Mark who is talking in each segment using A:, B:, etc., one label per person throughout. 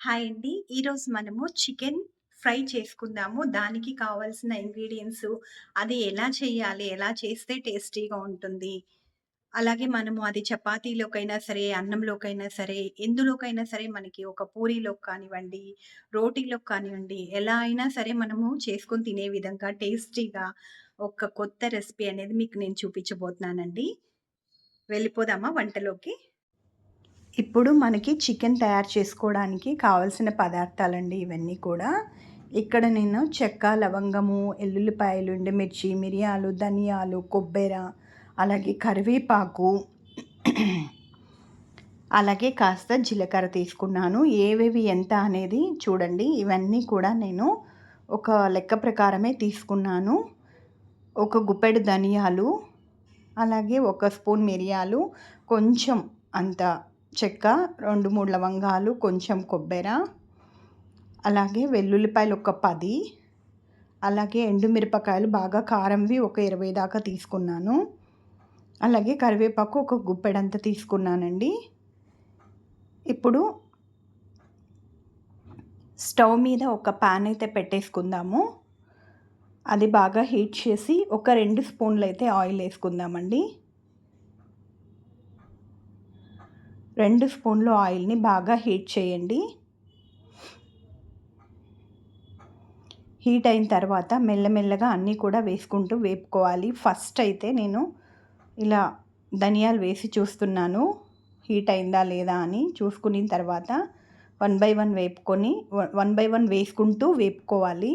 A: Hi అండి. ఈరోజు మనము చికెన్ ఫ్రై చేసుకుందాము. దానికి కావాల్సిన ఇంగ్రీడియంట్స్ అది ఎలా చేయాలి? ఎలా చేస్తే టేస్టీగా ఉంటుంది? అలాగే మనము అది చపాతీలోకైనా సరే, అన్నంలోకైనా సరే, ఎందులోకైనా సరే మనకి ఒక పూరీలోకి కానివ్వండి, రోటీలోకి కానివ్వండి, ఎలా అయినా సరే మనము చేసుకొని తినే విధంగా టేస్టీగా ఒక కొత్త రెసిపీ అనేది మీకు నేను చూపించబోతున్నానండి. వెళ్ళిపోదామా వంటలోకి? ఇప్పుడు మనకి చికెన్ తయారు చేసుకోవడానికి కావాల్సిన పదార్థాలండి ఇవన్నీ కూడా. ఇక్కడ నేను చెక్క లవంగము ఎల్లుల్లిపాయలు ఎండుమిర్చి మిరియాలు ధనియాలు కొబ్బెర అలాగే కరివేపాకు అలాగే కాస్త జీలకర్ర తీసుకున్నాను. ఏవేవి ఎంత అనేది చూడండి. ఇవన్నీ కూడా నేను ఒక లెక్క ప్రకారమే తీసుకున్నాను. ఒక గుప్పెడు ధనియాలు అలాగే ఒక స్పూన్ మిరియాలు కొంచెం అంత చెక్క రెండు మూడు లవంగాలు కొంచెం కొబ్బెర అలాగే వెల్లుల్లిపాయలు ఒక పది అలాగే ఎండుమిరపకాయలు బాగా కారంవి ఒక ఇరవై దాకా తీసుకున్నాను. అలాగే కరివేపాకు ఒక గుప్పెడంత తీసుకున్నానండి. ఇప్పుడు స్టవ్ మీద ఒక ప్యాన్ అయితే పెట్టేసుకుందాము. అది బాగా హీట్ చేసి ఒక రెండు స్పూన్లు అయితే ఆయిల్ వేసుకుందామండి. రెండు స్పూన్లు ఆయిల్ని బాగా హీట్ చేయండి. హీట్ అయిన తర్వాత మెల్లమెల్లగా అన్నీ కూడా వేసుకుంటూ వేపుకోవాలి. ఫస్ట్ అయితే నేను ఇలా ధనియాలు వేసి చూస్తున్నాను. హీట్ అయిందా లేదా అని చూసుకున్న తర్వాత వన్ బై వన్ వేపుకొని వన్ బై వన్ వేసుకుంటూ వేపుకోవాలి.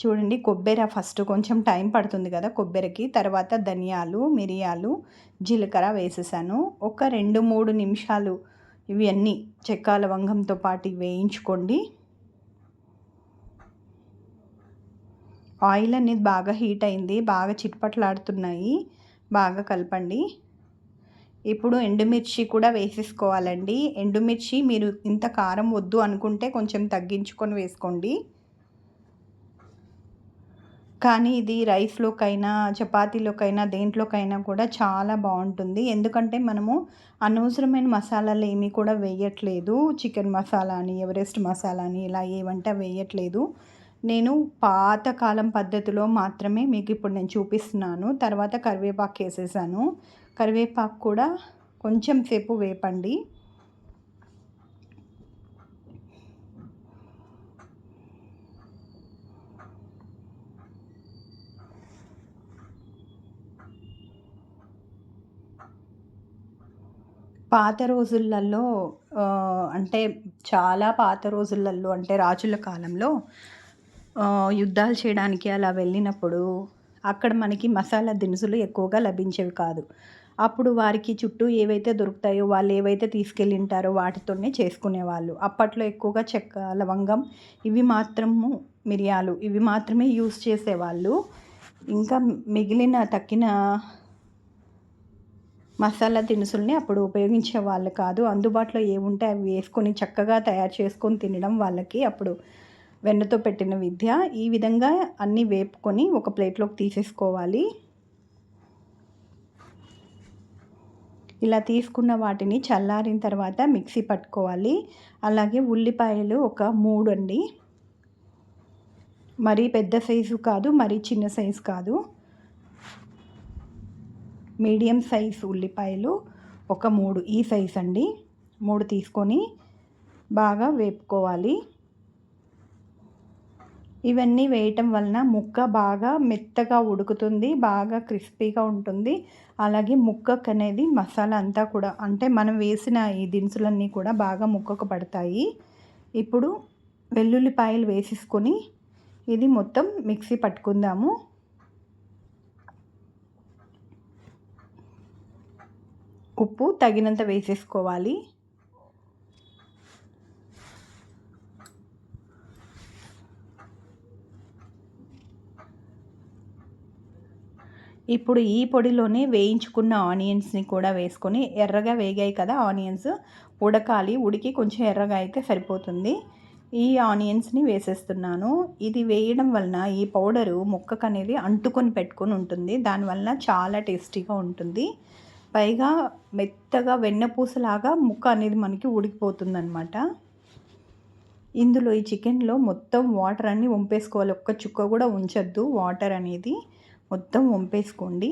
A: చూడండి కొబ్బరి ఫస్ట్ కొంచెం టైం పడుతుంది కదా కొబ్బరికి. తర్వాత ధనియాలు మిరియాలు జీలకర్ర వేసేసాను. ఒక రెండు మూడు నిమిషాలు ఇవన్నీ చెక్క లవంగంతో పాటు వేయించుకోండి. ఆయిల్ అనేది బాగా హీట్ అయింది బాగా చిట్పట్లాడుతున్నాయి బాగా కలపండి. ఇప్పుడు ఎండుమిర్చి కూడా వేసేసుకోవాలండి. ఎండుమిర్చి మీరు ఇంత కారం వద్దు అనుకుంటే కొంచెం తగ్గించుకొని వేసుకోండి. కానీ ఇది రైస్లోకైనా చపాతీలోకైనా దేంట్లోకైనా కూడా చాలా బాగుంటుంది. ఎందుకంటే మనము అనవసరమైన మసాలాలు ఏమీ కూడా వేయట్లేదు. చికెన్ మసాలా అని ఎవరెస్ట్ మసాలా అని ఇలా ఏవంటే వేయట్లేదు. నేను పాతకాలం పద్ధతిలో మాత్రమే మీకు ఇప్పుడు నేను చూపిస్తున్నాను. తర్వాత కరివేపాకు వేసేసాను. కరివేపాకు కూడా కొంచెం సేపు వేపండి. పాత రోజులలో అంటే చాలా పాత రోజులలో అంటే రాజుల కాలంలో యుద్ధాలు చేయడానికి అలా వెళ్ళినప్పుడు అక్కడ మనకి మసాలా దినుసులు ఎక్కువగా లభించేవి కాదు. అప్పుడు వారికి చుట్టూ ఏవైతే దొరుకుతాయో వాళ్ళు ఏవైతే తీసుకెళ్ళింటారో వాటితోనే చేసుకునేవాళ్ళు. అప్పట్లో ఎక్కువగా చెక్క లవంగం ఇవి మాత్రము మిరియాలు ఇవి మాత్రమే యూస్ చేసేవాళ్ళు. ఇంకా మిగిలిన తక్కిన మసాలా దినుసుల్ని అప్పుడు ఉపయోగించే వాళ్ళు కాదు. అందుబాటులో ఏముంటే అవి వేసుకొని చక్కగా తయారు చేసుకొని తినడం వాళ్ళకి అప్పుడు వెన్నతో పెట్టిన విద్య. ఈ విధంగా అన్నీ వేపుకొని ఒక ప్లేట్లోకి తీసేసుకోవాలి. ఇలా తీసుకున్న వాటిని చల్లారిన తర్వాత మిక్సీ పట్టుకోవాలి. అలాగే ఉల్లిపాయలు ఒక మూడు అండి మరీ పెద్ద సైజు కాదు మరీ చిన్న సైజు కాదు. మీడియం సైజ్ ఉల్లిపాయలు ఒక మూడు ఈ సైజ్ అండి. మూడు తీసుకొని బాగా వేపుకోవాలి. ఇవన్నీ వేయటం వలన ముక్క బాగా మెత్తగా ఉడుకుతుంది బాగా క్రిస్పీగా ఉంటుంది. అలాగే ముక్కకు అనేది మసాలా అంతా కూడా అంటే మనం వేసిన ఈ దినుసులన్నీ కూడా బాగా ముక్కకు పడతాయి. ఇప్పుడు వెల్లుల్లిపాయలు వేసేసుకొని ఇది మొత్తం మిక్సీ పట్టుకుందాము. ఉప్పు తగినంత వేసేసుకోవాలి. ఇప్పుడు ఈ పొడిలోనే వేయించుకున్న ఆనియన్స్ని కూడా వేసుకొని ఎర్రగా వేగాయి కదా ఆనియన్స్. ఉడకాలి ఉడికి కొంచెం ఎర్రగా అయితే సరిపోతుంది. ఈ ఆనియన్స్ని వేసేస్తున్నాను. ఇది వేయడం వలన ఈ పౌడరు ముక్కకు అనేది అంటుకొని పెట్టుకొని ఉంటుంది. దానివల్ల చాలా టేస్టీగా ఉంటుంది. పైగా మెత్తగా వెన్నపూసలాగా ముక్క అనేది మనకి ఉడికిపోతుందనమాట ఇందులో ఈ చికెన్లో మొత్తం వాటర్ అన్నీ వంపేసుకోవాలి. ఒక్క చుక్క కూడా ఉంచద్దు వాటర్ అనేది. మొత్తం వంపేసుకోండి.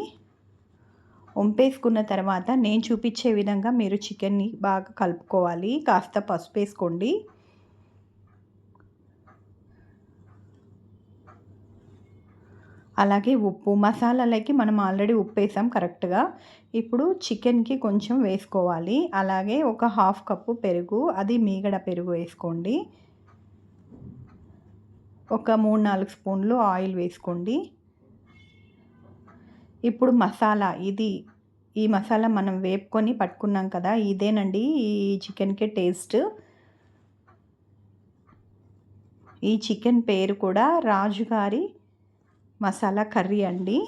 A: వంపేసుకున్న తర్వాత నేను చూపించే విధంగా మీరు చికెన్ని బాగా కలుపుకోవాలి. కాస్త పసుపు వేసుకోండి అలాగే ఉప్పు మసాలాలకి మనం ఆల్రెడీ ఉప్పు వేసాం కరెక్ట్గా. ఇప్పుడు చికెన్కి కొంచెం వేసుకోవాలి. అలాగే ఒక హాఫ్ కప్పు పెరుగు అది మీగడ పెరుగు వేసుకోండి. ఒక మూడు నాలుగు స్పూన్లు ఆయిల్ వేసుకోండి. ఇప్పుడు మసాలా ఇది ఈ మసాలా మనం వేపుకొని పట్టుకున్నాం కదా ఇదేనండి ఈ చికెన్కి టేస్ట్. ఈ చికెన్ పేరు కూడా రాజుగారి మసాలా కర్రీ అండి.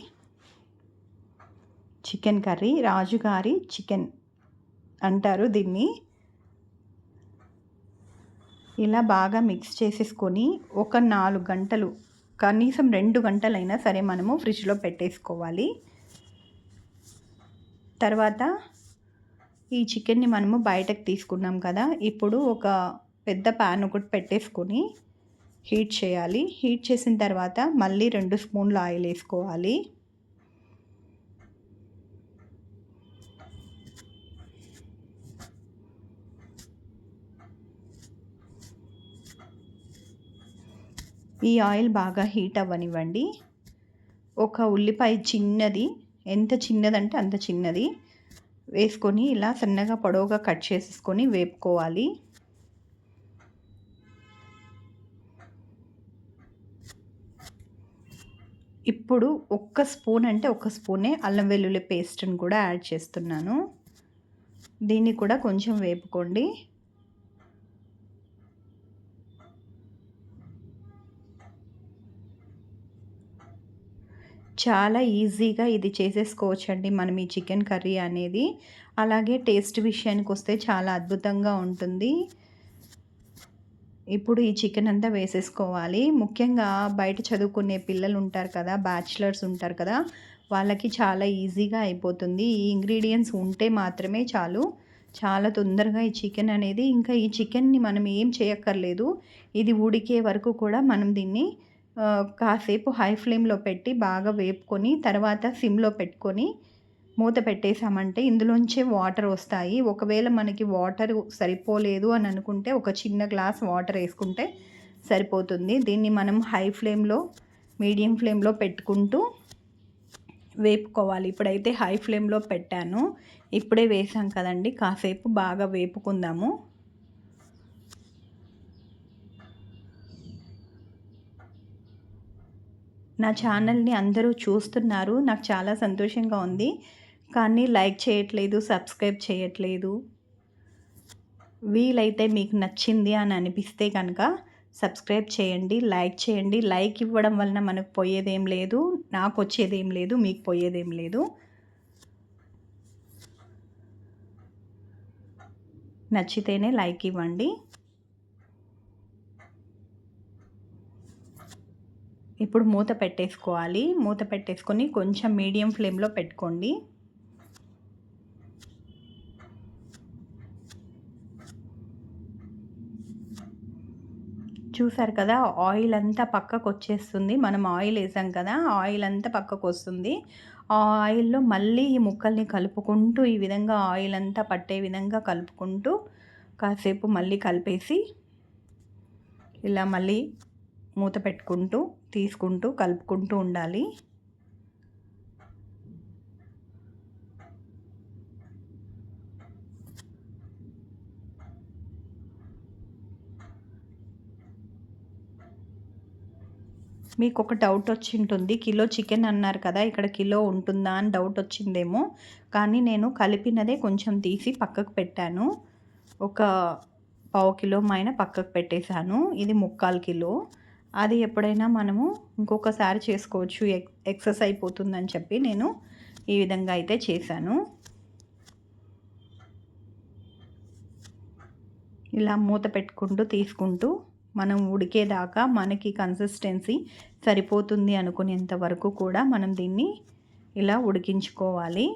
A: చికెన్ కర్రీ రాజుగారి చికెన్ అంటారు దీన్ని. ఇలా బాగా మిక్స్ చేసేసుకొని ఒక నాలుగు గంటలు కనీసం రెండు గంటలైనా సరే మనము ఫ్రిడ్జ్లో పెట్టేసుకోవాలి. తర్వాత ఈ చికెన్ని మనము బయటకు తీసుకున్నాం కదా ఇప్పుడు ఒక పెద్ద ప్యాన్ ఒకటి పెట్టేసుకొని హీట్ చేయాలి. హీట్ చేసిన తర్వాత మళ్ళీ రెండు స్పూన్లు ఆయిల్ వేసుకోవాలి. ఈ ఆయిల్ బాగా హీట్ అవ్వనివ్వండి. ఒక ఉల్లిపాయ చిన్నది ఎంత చిన్నదంటే అంత చిన్నది వేసుకొని ఇలా సన్నగా పొడవుగా కట్ చేసేసుకొని వేపుకోవాలి. ఇప్పుడు ఒక్క స్పూన్ అంటే ఒక స్పూనే అల్లం వెల్లుల్లి పేస్ట్ని కూడా యాడ్ చేస్తున్నాను. దీన్ని కూడా కొంచెం వేపుకోండి. చాలా ఈజీగా ఇది చేసేసుకోవచ్చండి మనం ఈ చికెన్ కర్రీ అనేది. అలాగే టేస్ట్ విషయానికి వస్తే చాలా అద్భుతంగా ఉంటుంది. ఇప్పుడు ఈ చికెన్ అంతా వేసేసుకోవాలి. ముఖ్యంగా బయట చదువుకునే పిల్లలు ఉంటారు కదా బ్యాచిలర్స్ ఉంటారు కదా వాళ్ళకి చాలా ఈజీగా అయిపోతుంది. ఈ ఇంగ్రీడియంట్స్ ఉంటే మాత్రమే చాలు. చాలా తొందరగా ఈ చికెన్ అనేది ఇంకా ఈ చికెన్ని మనం ఏం చేయక్కర్లేదు. ఇది ఉడికే వరకు కూడా మనం దీన్ని కాసేపు హై ఫ్లేమ్లో పెట్టి బాగా వేపుకొని తర్వాత సిమ్లో పెట్టుకొని మూత పెట్టేసామంటే ఇందులోంచే వాటర్ వస్తాయి. ఒకవేళ మనకి వాటర్ సరిపోలేదు అని అనుకుంటే ఒక చిన్న గ్లాస్ వాటర్ వేసుకుంటే సరిపోతుంది. దీన్ని మనం హై ఫ్లేమ్లో మీడియం ఫ్లేమ్లో పెట్టుకుంటూ వేపుకోవాలి. ఇప్పుడైతే హై ఫ్లేమ్లో పెట్టాను. ఇప్పుడే వేసాం కదండి. కాసేపు బాగా వేపుకుందాము. నా ఛానల్ని అందరూ చూస్తున్నారు. నాకు చాలా సంతోషంగా ఉంది. కానీ లైక్ చేయట్లేదు సబ్స్క్రైబ్ చేయట్లేదు. వీలైతే మీకు నచ్చింది అని అనిపిస్తే కనుక సబ్స్క్రైబ్ చేయండి లైక్ చేయండి. లైక్ ఇవ్వడం వలన మనకు పోయేదేం లేదు నాకు వచ్చేదేం లేదు మీకు పోయేదేం లేదు. నచ్చితేనే లైక్ ఇవ్వండి. ఇప్పుడు మూత పెట్టేసుకోవాలి. మూత పెట్టేసుకొని కొంచెం మీడియం ఫ్లేమ్లో పెట్టుకోండి. చూసారు కదా ఆయిల్ అంతా పక్కకు వచ్చేస్తుంది మనం ఆయిల్ వేసాం కదా ఆయిల్ అంతా పక్కకు వస్తుంది ఆ ఆయిల్లో మళ్ళీ ఈ ముక్కల్ని కలుపుకుంటూ ఈ విధంగా ఆయిల్ అంతా పట్టే విధంగా కలుపుకుంటూ కాసేపు మళ్ళీ కలిపేసి ఇలా మళ్ళీ మూత పెట్టుకుంటూ తీసుకుంటూ కలుపుకుంటూ ఉండాలి. మీకు ఒక డౌట్ వచ్చి ఉంటుంది కిలో చికెన్ అన్నారు కదా ఇక్కడ కిలో ఉంటుందా అని డౌట్ వచ్చిందేమో. కానీ నేను కలిపినదే కొంచెం తీసి పక్కకు పెట్టాను. ఒక పావు కిలో మైన పక్కకు పెట్టేశాను. ఇది ముక్కాలు కిలో. అది ఎప్పుడైనా మనము ఇంకొకసారి చేసుకోవచ్చు. ఎక్ ఎక్సెస్ అయిపోతుందని చెప్పి నేను ఈ విధంగా అయితే చేశాను. ఇలా మూత పెట్టుకుంటూ తీసుకుంటూ మనం ఉడికేదాకా మనకి కన్సిస్టెన్సీ సరిపోతుంది అనుకునేంత వరకు కూడా మనం దీన్ని ఇలా ఉడికించుకోవాలి.